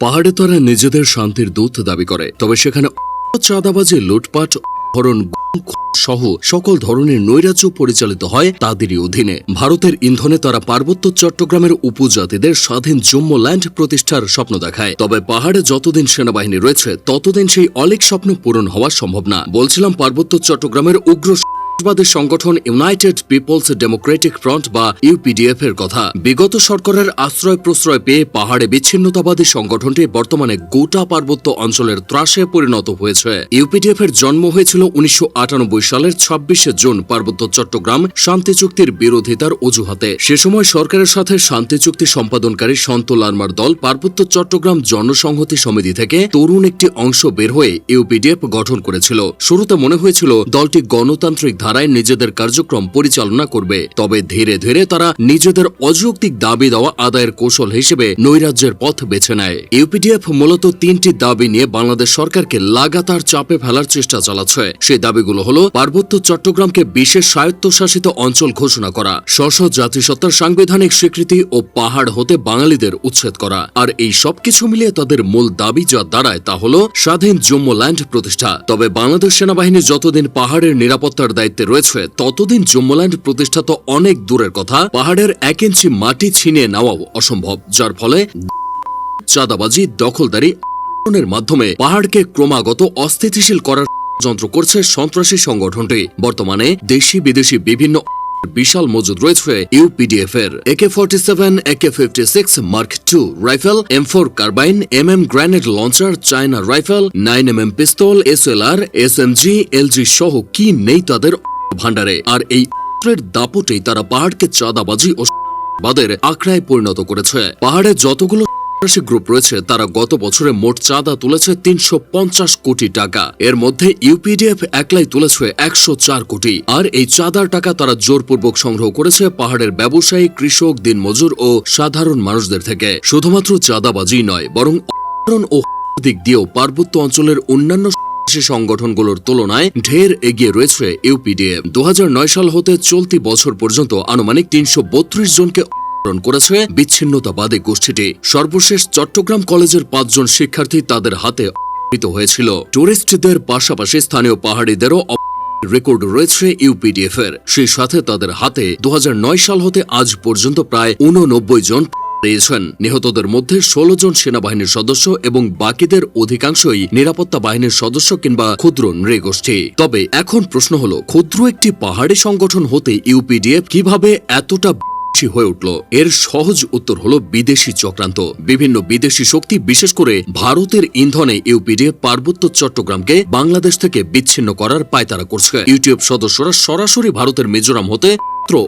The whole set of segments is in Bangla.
পাহাড়ে তারা নিজেদের শান্তির দূত দাবি করে। তবে সেখানে চাঁদাবাজি, লুটপাট হরণ সহ সকল ধরনের নৈরাজ্য পরিচালিত হয় তাদেরই অধীনে। ভারতের ইন্ধনে তারা পার্বত্য চট্টগ্রামের উপজাতিদের স্বাধীন জম্ম ল্যান্ড প্রতিষ্ঠার স্বপ্ন দেখায়। তবে পাহাড়ে যতদিন সেনাবাহিনী রয়েছে, ততদিন সেই অলেক স্বপ্ন পূরণ হওয়া সম্ভব না। বলছিলাম পার্বত্য চট্টগ্রামের উগ্র সন্ত্রাসবাদী সংগঠন ইউনাইটেড পিপলস ডেমোক্রেটিক ফ্রন্ট বা ইউপিডিএফ এর কথা। বিগত সরকারের আশ্রয় প্রশ্রয় পেয়ে পাহাড়ে বিচ্ছিন্নতাবাদী সংগঠনটি বর্তমানে গোটা পার্বত্য অঞ্চলের ত্রাসে পরিণত হয়েছে। ইউপিডিএফ এর জন্ম হয়েছিল উনিশশো আটানব্বই সালের ছাব্বিশে জুন পার্বত্য চট্টগ্রাম শান্তি চুক্তির বিরোধিতার অজুহাতে। সে সময় সরকারের সাথে শান্তি চুক্তি সম্পাদনকারী সন্ত লার্মার দল পার্বত্য চট্টগ্রাম জনসংহতি সমিতি থেকে তরুণ একটি অংশ বের হয়ে ইউপিডিএফ গঠন করেছিল। শুরুতে মনে হয়েছিল দলটি গণতান্ত্রিক ধারায় নিজেদের কার্যক্রম পরিচালনা করবে। তবে ধীরে ধীরে তারা নিজেদের অযৌক্তিক দাবি দেওয়া আদায়ের কৌশল হিসেবে নৈরাজ্যের পথ বেছে নেয়। ইউপিডিএফ মূলত তিনটি দাবি নিয়ে বাংলাদেশ সরকারকে লাগাতার চাপে ফেলার চেষ্টা চালাচ্ছে। সেই দাবিগুলো হল পার্বত্য চট্টগ্রামকে বিশেষ স্বায়ত্তশাসিত অঞ্চল ঘোষণা করা স্ব জাতিসত্তার সাংবিধানিক স্বীকৃতি ও পাহাড় হতে বাঙালিদের উচ্ছেদ করা। আর এই সবকিছু মিলিয়ে তাদের মূল দাবি যা দাঁড়ায় তা হল স্বাধীন জম্মু ল্যান্ড প্রতিষ্ঠা। তবে বাংলাদেশ সেনাবাহিনী যতদিন পাহাড়ের নিরাপত্তার দায়িত্বে রয়েছে ততদিন জম্মুল্যান্ড প্রতিষ্ঠা তো অনেক দূরের কথা, পাহাড়ের এক ইঞ্চি মাটি ছিনিয়ে নেওয়াও অসম্ভব, যার ফলে চাঁদাবাজি, দখলদারি মাধ্যমে পাহাড়কে ক্রমাগত অস্থিতিশীল করার যন্ত্র করছে সন্ত্রাসী সংগঠনটি। বর্তমানে দেশি বিদেশি বিভিন্ন বিশাল মজুদ রয়েছে ইউপিডিএফ এর। AK forty seven AK fifty six mark two rifle M four carbine M M grenade launcher China rifle nine M M pistol S L R S M G LG সহ কি নেই তাদের ভান্ডারে আর এই দাপটেই তারা পাহাড়কে চাঁদাবাজি ও বাদের আখড়ায় পরিণত করেছে। পাহাড়ে যতগুলো সন্ত্রাসী গ্রুপ রয়েছে, তারা গত বছরে মোট চাঁদা তুলেছে তিনশো পঞ্চাশ কোটি টাকা। এর মধ্যে ইউপিডিএফ একলাই তুলেছে একশো চার কোটি। আর এই চাঁদার টাকা তারা জোরপূর্বক সংগ্রহ করেছে পাহাড়ের ব্যবসায়ী, কৃষক, দিনমজুর ও সাধারণ মানুষদের থেকে। শুধুমাত্র চাঁদাবাজি নয়, বরং ও দিক দিয়েও পার্বত্য অঞ্চলের অন্যান্য সংগঠনগুলোর তুলনায় ঢের এগিয়ে রয়েছে ইউপিডিএফ। দু হাজার নয় সাল হতে চলতি বছর পর্যন্ত আনুমানিক তিনশো বত্রিশ জনকে অপহরণ করেছে বিচ্ছিন্নতাবাদী গোষ্ঠীটি। সর্বশেষ চট্টগ্রাম কলেজের পাঁচজন শিক্ষার্থী তাদের হাতে অপহৃত হয়েছিল। টুরিস্টদের পাশাপাশি স্থানীয় পাহাড়িদেরও রেকর্ড রয়েছে ইউপিডিএফ এর সেই সাথে তাদের হাতে দু সাল হতে আজ পর্যন্ত প্রায় উননব্বই জন পেয়েছেন নিহতদের মধ্যে ষোলো জন সেনাবাহিনীর সদস্য এবং বাকিদের অধিকাংশই নিরাপত্তা বাহিনীর সদস্য কিংবা ক্ষুদ্র নৃগোষ্ঠী। তবে এখন প্রশ্ন হলো, ক্ষুদ্র একটি পাহাড়ি সংগঠন হতে ইউপিডিএফ কীভাবে এতটা বেশি হয়ে উঠল। এর সহজ উত্তর হলো বিদেশি চক্রান্ত। বিভিন্ন বিদেশি শক্তি, বিশেষ করে ভারতের ইন্ধনে ইউপিডিএ পার্বত্য চট্টগ্রামকে বাংলাদেশ থেকে বিচ্ছিন্ন করার পায়তারা করছে। ইউটিউব সদস্যরা সরাসরি ভারতের মিজোরাম হতে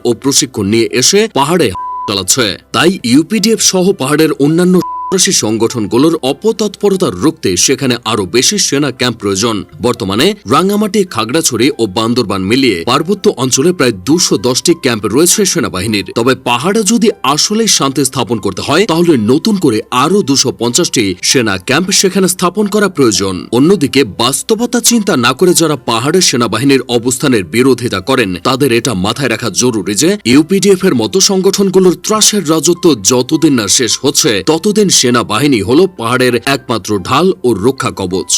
ও প্রশিক্ষণ নিয়ে এসে পাহাড়ে চালাচ্ছে। তাই ইউপিডিএফ সহ পাহাড়ের অন্যান্য সন্ত্রাসী সংগঠনগুলোর অপতৎপরতা রুখতে সেখানে আরও বেশি সেনা ক্যাম্প প্রয়োজন। বর্তমানে রাঙ্গামাটি খাগড়াছড়ি ও বান্দরবান মিলিয়ে পার্বত্য অঞ্চলে প্রায় দুশো দশটি ক্যাম্প রয়েছে সেনাবাহিনীর। তবে পাহাড়ে যদি আসলেই শান্তি স্থাপন করতে হয়, তাহলে নতুন করে আরও দুশো পঞ্চাশটি সেনা ক্যাম্প সেখানে স্থাপন করা প্রয়োজন। অন্যদিকে বাস্তবতা চিন্তা না করে যারা পাহাড়ের সেনাবাহিনীর অবস্থানের বিরোধিতা করেন, তাদের এটা মাথায় রাখা জরুরি যে ইউপিডিএফ এর মতো সংগঠনগুলোর ত্রাসের রাজত্ব যতদিন না শেষ হচ্ছে, ততদিন সেনাবাহিনী হল পাহাড়ের একমাত্র ঢাল ও রক্ষা কবচ।